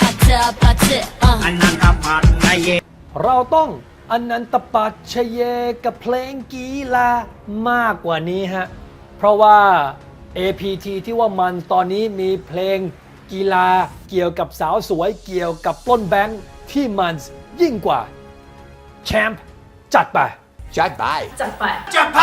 ปัจปัจอันนันตปัดนเยเราต้องอันนันตปัจเชเยกับเพลงกีฬามากกว่านี้ฮะ เพราะว่า APT ที่ว่ามันตอนนี้มีเพลงกีฬาเกี่ยวกับสาวสวยเกี่ยวกับต้นแบงค์ที่มันยิ่งกว่าแชมป์จัดไป จัดไป จัดไป จัดไป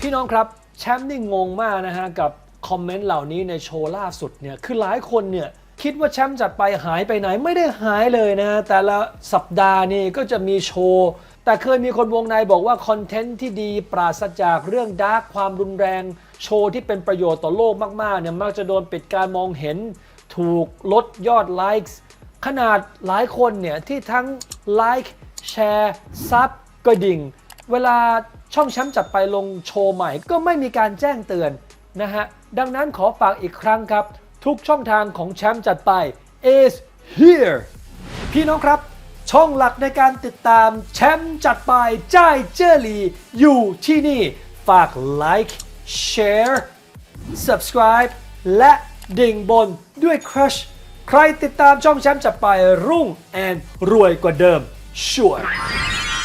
พี่น้องครับแชมป์นี่งงมากนะฮะกับคอมเมนต์เหล่านี้ในโชว์ล่าสุดเนี่ย คือหลายคนเนี่ย คิดว่าแชมป์จัดไปหายไปไหนไม่ได้หายเลยนะ แต่ละสัปดาห์นี่ก็จะมีโชว์ แต่เคยมีคนวงในบอกว่าคอนเทนต์ที่ดีปราศจากเรื่องดาร์กความรุนแรง โชว์ที่เป็นประโยชน์ต่อโลกมากๆเนี่ยมักจะโดนปิดการมองเห็น ถูกลดยอดไลค์ขนาดหลายคนเนี่ย ที่ทั้งไลค์แชร์ซับกระดิ่ง เวลาช่องแชมป์จัดไปลงโชว์ใหม่ก็ไม่มีการแจ้งเตือนนะฮะ ดังนั้นขอฝากอีกครั้งครับ ทุกช่องทางของแชมป์จัดไป is here พี่น้องครับ ช่องหลักในการติดตามแชมป์จัดไปจ้ายเจอรี่อยู่ที่นี่ ฝาก like share subscribe และดิ่งบนด้วย crush ใครติดตามช่องแชมป์จัดไปรุ่งแอนรวยกว่าเดิมชัวร์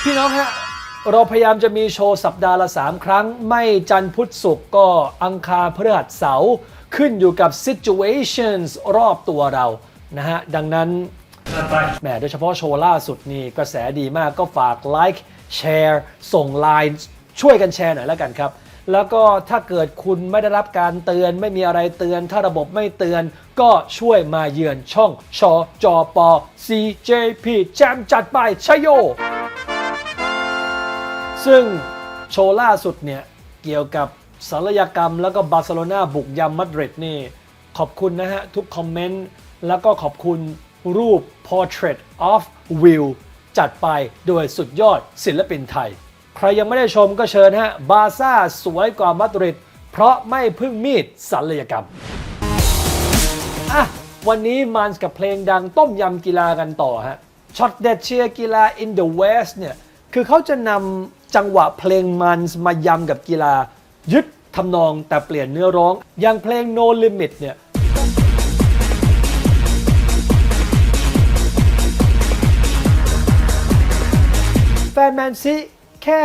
พี่น้องฮะเราพยายามจะมีโชว์สัปดาห์ละ 3 ครั้ง ไม่จันทร์พุธศุกร์ก็อังคารพฤหัสเสาร์ ขึ้นอยู่กับ situations รอบตัวเรานะฮะ ดังนั้นแหมโดยเฉพาะโชว์ล่าสุดนี่กระแสดีมากก็ฝากไลค์แชร์ส่งไลน์ช่วยกันแชร์หน่อยแล้วกันครับ แล้วก็ถ้าเกิดคุณไม่ได้รับการเตือนไม่มีอะไรเตือน ถ้าระบบไม่เตือน ก็ช่วยมาเยือนช่องชอจอปอ CJP แจมจัดไปชโย ซึ่งโชว์ล่าสุดเนี่ยเกี่ยวกับ ศัลยกรรมแล้วก็บาร์เซโลนาบุกยำมาดริดนี่ ขอบคุณนะฮะ ทุกคอมเมนต์ แล้วก็ขอบคุณรูป Portrait of Will จัดไปโดยสุดยอดศิลปินไทย ใครยังไม่ได้ชมก็เชิญฮะ บาซ่าสวยกว่ามาดริดเพราะไม่พึ่งมีดศัลยกรรม อะ วันนี้มันกับเพลงดังต้มยำกีฬากันต่อฮะช็อตเด็ดเชียร์กีฬา in the West เนี่ย คือเขาจะนำจังหวะเพลงมันมายำกับกีฬายึด ทำนองแต่เปลี่ยนเนื้อร้อง อย่างเพลง No Limit เนี่ยแฟนแมนซีแค่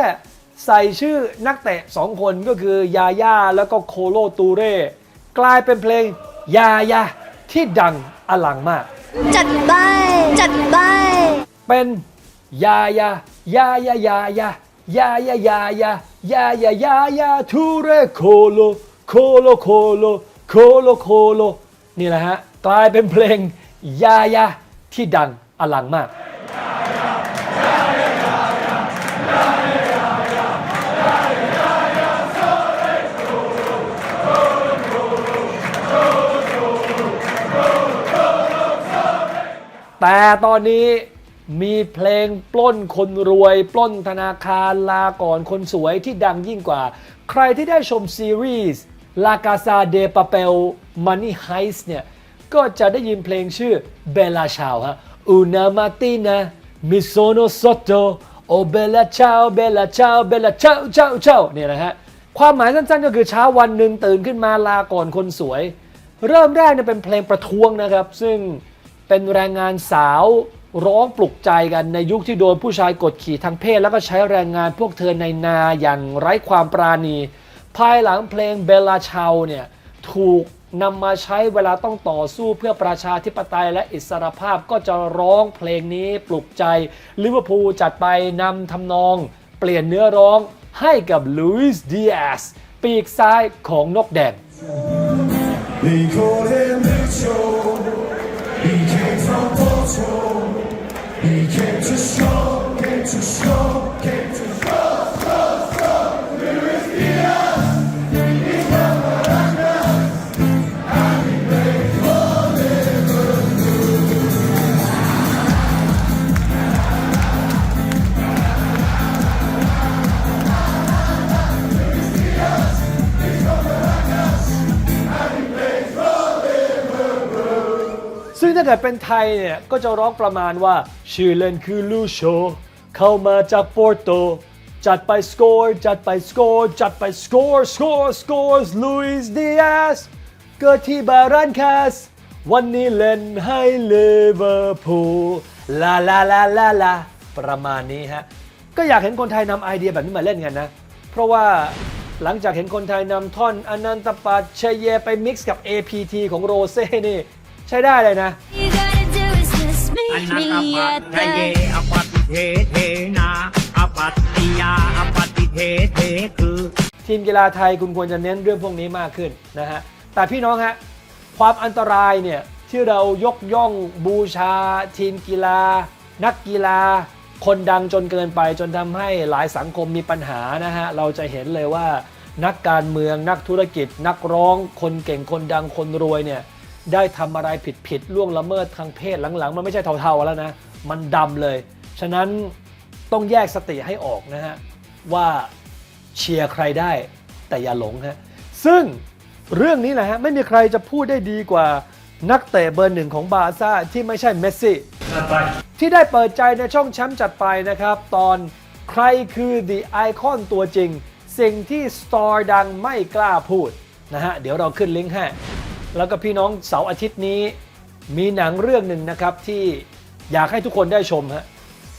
ใส่ชื่อนักเตะสองคนก็คือยาย่าแล้วก็โคโลตูเร่กลายเป็นเพลงยายาที่ดังอลังมาก จัดไปจัดไปเป็นยายายายายายา ยายายายายายายายาทูเรโคโลโคโลโคโลโคโลโคโลนี่แหละฮะกลายเป็นเพลงยายาที่ดังอลังมากแต่ตอนนี้ มีเพลงปล้นคนรวย ปล้นธนาคารลาก่อนคนสวยที่ดังยิ่งกว่า ใครที่ได้ชมซีรีส์ La Casa de Papel Money Heist เนี่ย ก็จะได้ยินเพลงชื่อ Bella Ciao ฮะ Una mattina mi sono sotto Oh Bella Ciao Bella Ciao Bella Ciao Ciao Ciao เนี่ยนะฮะ ความหมายสั้นๆก็คือเช้าวันหนึ่งตื่นขึ้นมาลาก่อนคนสวย เริ่มแรกเนี่ยเป็นเพลงประท้วงนะครับ ซึ่งเป็นแรงงานสาว ร้องปลุกใจกันในยุคที่โดนผู้ชายกดขี่ทางเพศ แล้วก็ใช้แรงงานพวกเธอในนาอย่างไร้ความปราณี ภายหลังเพลงเบลลาชาวเนี่ยถูกนำมาใช้เวลาต้องต่อสู้เพื่อประชาธิปไตยและอิสรภาพก็จะร้องเพลงนี้ปลุกใจลิเวอร์พูลจัดไปนำทำนอง เปลี่ยนเนื้อร้องให้กับลุยส์ดิอาสปีกซ้ายของนกแดง from He came to show, came to show, เกิดเป็นไทยเนี่ย ก็จะร้องประมาณว่า ชื่อเล่นคือลูโช เข้ามาจากโปร์โต จัดไปสกอร์จัดไปสกอร์จัดไปสกอร์สกอร์สกอร์ลุยส์ดิอาสเกิดที่บารันคาสวันนี้เล่นให้เลเวอร์พูลลาลาลาลาลาประมาณนี้ฮะ ก็อยากเห็นคนไทยนำไอเดียแบบนี้มาเล่นกันนะ เพราะว่าหลังจากเห็นคนไทยนำท่อนอนันตปัจเชเยไปมิกซ์กับ APT ของโรเซ่นี่ ใช้ได้เลยนะ You gotta do is just อ meet นันต me ปั at จเย the อปฏิเทเทนาอปัตติยาอปฏิเทเทคือ ทีมกีฬาไทยคุณควรจะเน้นเรื่องพวกนี้มากขึ้นนะฮะ แต่พี่น้องฮะ ความอันตรายเนี่ยที่เรายกย่องบูชา ทีมกีฬา นักกีฬา คนดังจนเกินไปจนทำให้หลายสังคมมีปัญหานะฮะ เราจะเห็นเลยว่านักการเมืองนักธุรกิจ นักร้อง คนเก่งคนดังคนรวยเนี่ย ได้ทำอะไรผิดๆล่วงละเมิดทางเพศหลังๆ มันไม่ใช่เทาๆแล้วนะ มันดำเลย ฉะนั้นต้องแยกสติให้ออกนะฮะ ว่าเชียร์ใครได้แต่อย่าหลงฮะ ซึ่งเรื่องนี้แหละฮะ ไม่มีใครจะพูดได้ดีกว่านักเตะเบอร์หนึ่งของบาซ่าที่ไม่ใช่เมสซี่ที่ได้เปิดใจในช่องแชมป์จัดไปนะครับ ตอนใครคือ The Icon ตัวจริง สิ่งที่สตอร์ดังไม่กล้าพูดนะฮะ เดี๋ยวเราขึ้นลิงก์ให้ แล้วก็พี่น้องเสาร์อาทิตย์นี้มีหนังเรื่องหนึ่งนะครับที่อยากให้ทุกคนได้ชมฮะ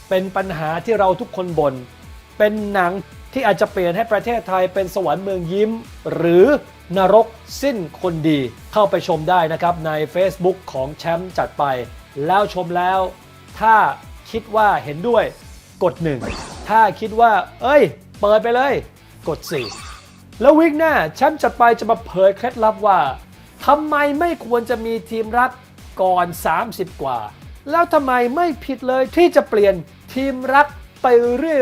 เป็นปัญหาที่เราทุกคนบน่นเป็นหนังที่อาจจะเปลี่ยนให้ประเทศไทยเป็นสวรรค์เมืองยิ้ม หรือนรกสิ้นคนดีเข้าไปชมได้นะครับใน Facebook ของแชมป์จัดไป แล้วชมแล้ว ถ้าคิดว่าเห็นด้วยกด 1 ถ้าคิดว่า เอ้ย เปิดไปเลย กด 4 แล้ววิกหน้าแชมป์จัดไปจะมาเผยเคล็ดลับว่า ทำไมไม่ควรจะมีทีมรักก่อน 30 กว่า แล้วทำไมไม่ผิดเลยที่จะเปลี่ยนทีมรักไป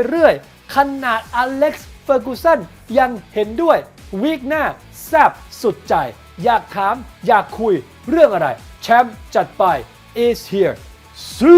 เรื่อยๆ ขนาดอเล็กซ์เฟอร์กูสันยังเห็นด้วย วีคหน้าแซบสุดใจ อยากถามอยากคุยเรื่องอะไร แชมป์จัดไป is here ซู